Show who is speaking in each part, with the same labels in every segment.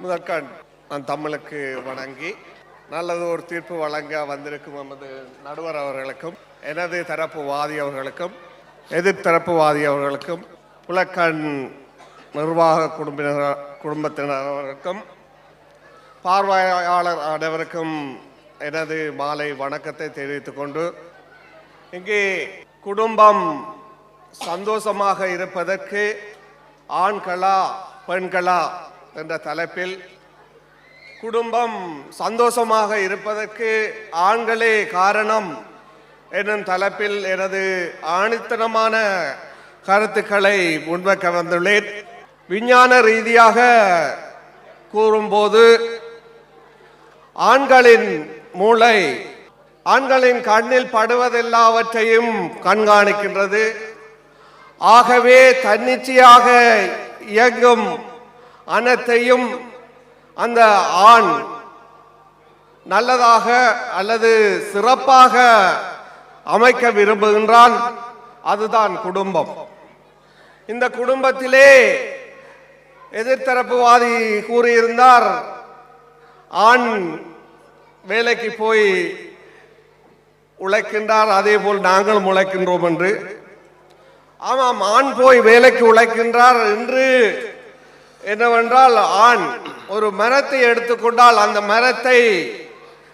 Speaker 1: முதற்கண் நான் தமிழுக்கு வணங்கி நல்லது ஒரு தீர்ப்பு வழங்க வந்திருக்கும் நமது நடுவர் அவர்களுக்கும் எனது தரப்பு வாதி அவர்களுக்கும் எதிர்த்தரப்பு வாதி அவர்களுக்கும் புலக்கண் நிர்வாக குடும்பினர் குடும்பத்தினர் அவர்களுக்கும் பார்வையாளர் அனைவருக்கும் எனது மாலை வணக்கத்தை தெரிவித்துக் கொண்டு இங்கே குடும்பம் சந்தோஷமாக இருப்பதற்கு ஆண்களா பெண்களா என்ற தலைப்பில் குடும்பம் சந்தோஷமாக இருப்பதற்கு ஆண்களே காரணம் என்னும் தலைப்பில் எனது ஆணித்தனமான கருத்துக்களை முன்வைக்க வந்துள்ளேன். விஞ்ஞான ரீதியாக கூறும்போது ஆண்களின் மூளை ஆண்களின் கண்ணில் படுவதெல்லாவற்றையும் கண்காணிக்கின்றது. ஆகவே தன்னிச்சையாக இயங்கும் அனைத்தையும் அந்த ஆண் நல்லதாக அல்லது சிறப்பாக அமைக்க விரும்புகின்றான் அதுதான் குடும்பம். இந்த குடும்பத்திலே எதிர்த்தரப்புவாதி கூறியிருந்தார் ஆண் வேலைக்கு போய் உழைக்கின்றார் அதே போல் நாங்களும் உழைக்கின்றோம் என்று. ஆமாம் ஆண் போய் வேலைக்கு உழைக்கின்றார் என்று என்னவென்றால் ஆண் ஒரு மரத்தை எடுத்துக்கொண்டால் அந்த மரத்தை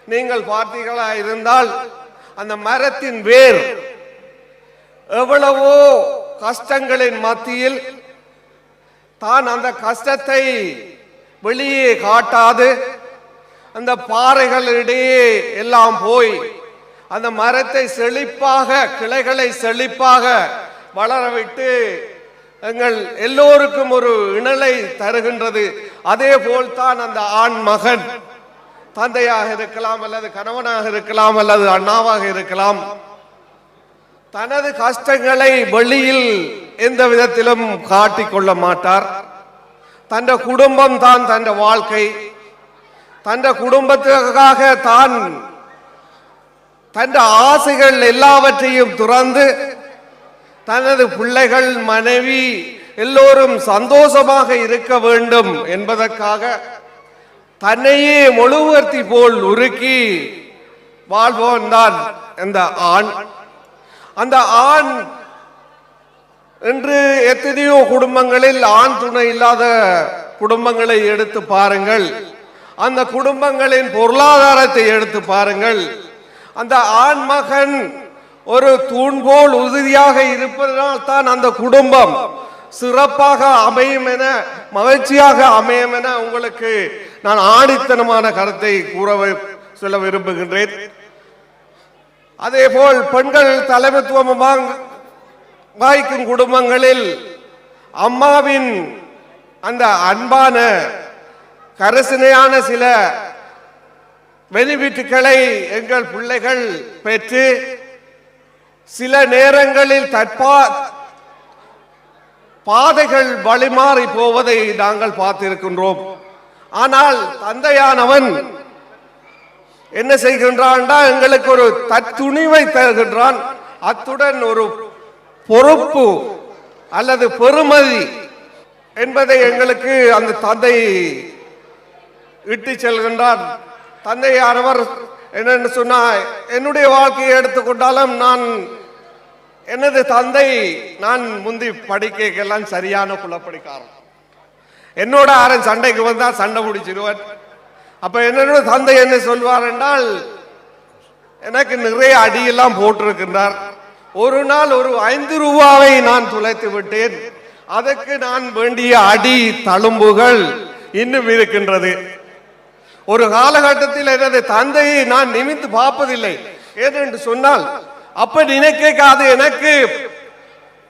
Speaker 1: நீங்கள் பார்த்தீர்களா இருந்தால் அந்த மரத்தின் வேர் எவ்வளவோ கஷ்டங்களின் மத்தியில் தான் அந்த கஷ்டத்தை வெளியே காட்டாது அந்த பாறைகளிடையே எல்லாம் போய் அந்த மரத்தை செழிப்பாக கிளைகளை செழிப்பாக வளரவிட்டு எங்கள் எல்லோருக்கும் ஒரு இணலை தருகின்றது. அதே போல்தான் அந்த ஆண் மகன். தந்தையாக இருக்கலாம் அல்லது கணவனாக இருக்கலாம் அல்லது அண்ணாவாக இருக்கலாம். தனது கஷ்டங்களை வெளியில் எந்த விதத்திலும் காட்டிக்கொள்ள மாட்டார். தன் குடும்பம் தான் தன் வாழ்க்கை. தன் குடும்பத்துக்காக தான் தன் ஆசைகள் எல்லாவற்றையும் துறந்து தனது பிள்ளைகள் மனைவி எல்லோரும் சந்தோஷமாக இருக்க வேண்டும் என்பதற்காக தன்னையே முழுவர்த்தி போல் உருக்கி வாழ்வோன் தான் இந்த ஆண். அந்த ஆண் என்று எத்தனையோ குடும்பங்களில் ஆண் துணை இல்லாத குடும்பங்களை எடுத்து பாருங்கள். அந்த குடும்பங்களின் பொருளாதாரத்தை எடுத்து பாருங்கள். அந்த ஆண் மகன் ஒரு தூண்போல் உறுதியாக இருப்பதனால் தான் அந்த குடும்பம் சிறப்பாக அமையும் என மகிழ்ச்சியாக அமையும் என உங்களுக்கு நான் ஆணித்தனமான கருத்தை கூற சொல்ல விரும்புகின்றேன். அதே போல் பெண்கள் தலைமைத்துவம் வாய்க்கும் குடும்பங்களில் அம்மாவின் அந்த அன்பான கரசினையான சில பெனிஃபிட்டுகளை எங்கள் பிள்ளைகள் பெற்று சில நேரங்களில் தற்பா பாதைகள் வழிமாறி போவதை நாங்கள் பார்த்திருக்கின்றோம். ஆனால் தந்தையானவன் என்ன செய்கின்றான்டா எங்களுக்கு ஒரு தத்துணிவை தருகின்றான். அத்துடன் ஒரு பொறுப்பு அல்லது பெருமதி என்பதை எங்களுக்கு அந்த தந்தை இட்டு செல்கின்றார். தந்தையானவர் என்னன்னு சொன்னா என்னுடைய வாழ்க்கையை எடுத்துக்கொண்டாலும் நான் எனது தந்தை நான் முந்தி படிக்கைக்கெல்லாம் சரியான குலப்படிக்காரன் என்னோட ஆரன் சண்டைக்கு வந்தா சண்டை முடிச்சிருவன் அப்ப என்னோட தந்தை என்ன சொல்வார் என்றால் எனக்கு நிறைய அடியெல்லாம் போட்டிருக்கின்றார். ஒரு நாள் ஒரு ஐந்து ரூபாவை நான் துளைத்து விட்டேன். அதற்கு நான் வேண்டிய அடி தழும்புகள் இன்னும் இருக்கின்றது. ஒரு காலகட்டத்தில் எனது தந்தையை நான் நிமித்து பார்ப்பதில்லை. ஏதென்று சொன்னால் அப்ப நினைக்காது எனக்கு.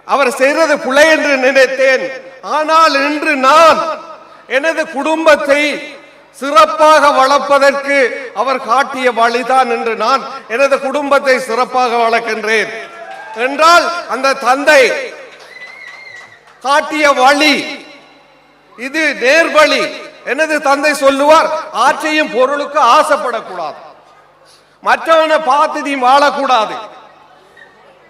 Speaker 1: அவர் செய்தது பிழை என்று நினைத்தேன். ஆனால் இன்று நான் எனது குடும்பத்தை சிறப்பாக வளர்ப்பதற்கு அவர் காட்டிய வழிதான் என்று நான் எனது குடும்பத்தை சிறப்பாக வளர்க்கின்றேன். என்றால் அந்த தந்தை காட்டிய வழி இது நேர்வழி எனது தந்தை சொல்லுவார் ஆற்றையும் பொருளுக்கு ஆசைப்படக்கூடாது. மற்றவனை பார்த்து நீ வாழக்கூடாது.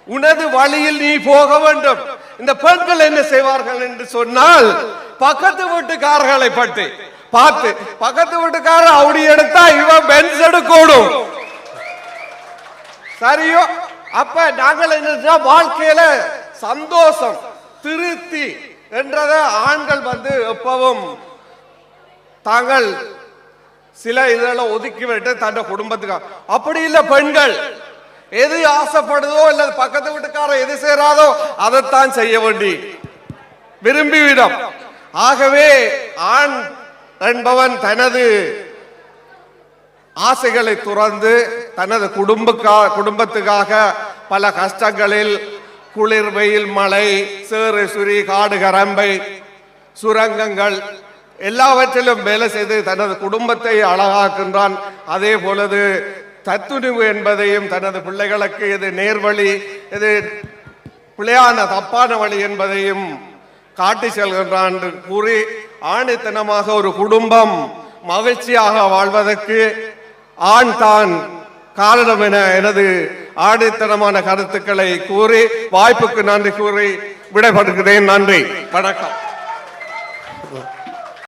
Speaker 1: உனது வழியில் நீ போக வேண்டும். இந்த பெண்கள் என்ன செய்வார்கள் என்று சொன்னால் பக்கத்து வீட்டுக்காரர்களை பற்றி பார்த்து பக்கத்து வீட்டுக்காரர் அப்படி எடுத்தா இவன் பென்ஸ் எடுக்கணும் சரியோ? அப்ப நாங்கள் என்ன வாழ்க்கையில சந்தோஷம் திருப்தி என்றத ஆண்கள் வந்து எப்பவும் தாங்கள் சில இதெல்லாம் ஒதுக்கி விட்டு தன்னோட குடும்பத்துக்கு. அப்படி இல்ல பெண்கள். எது ஆசைப்படுதோ இல்ல பக்கத்து வீட்டுக்காரர் எது செய்யறாதோ அதைத்தான் செய்ய வேண்டி. விரும்பிவிடும். ஆகவே ஆண் என்பவன் தனது ஆசைகளை துறந்து தனது குடும்பக்கா குடும்பத்துக்காக பல கஷ்டங்களில் குளிர் வெயில் மழை சேறு சுரி காடு கரம்பை சுரங்கங்கள் எல்லாவற்றிலும் வேலை செய்து தனது குடும்பத்தை அழகாக்கின்றான். அதே போலது தத்துணிவு என்பதையும் தனது பிள்ளைகளுக்கு இது நேர்வழி இது பிழையான தப்பான வழி என்பதையும் காட்டி செல்கின்றான் என்று கூறி ஆணித்தனமாக ஒரு குடும்பம் மகிழ்ச்சியாக வாழ்வதற்கு ஆண் தான் காரணம் என எனது ஆணித்தனமான கருத்துக்களை கூறி வாய்ப்புக்கு நன்றி கூறி விடைபடுகிறேன் நன்றி. வணக்கம்.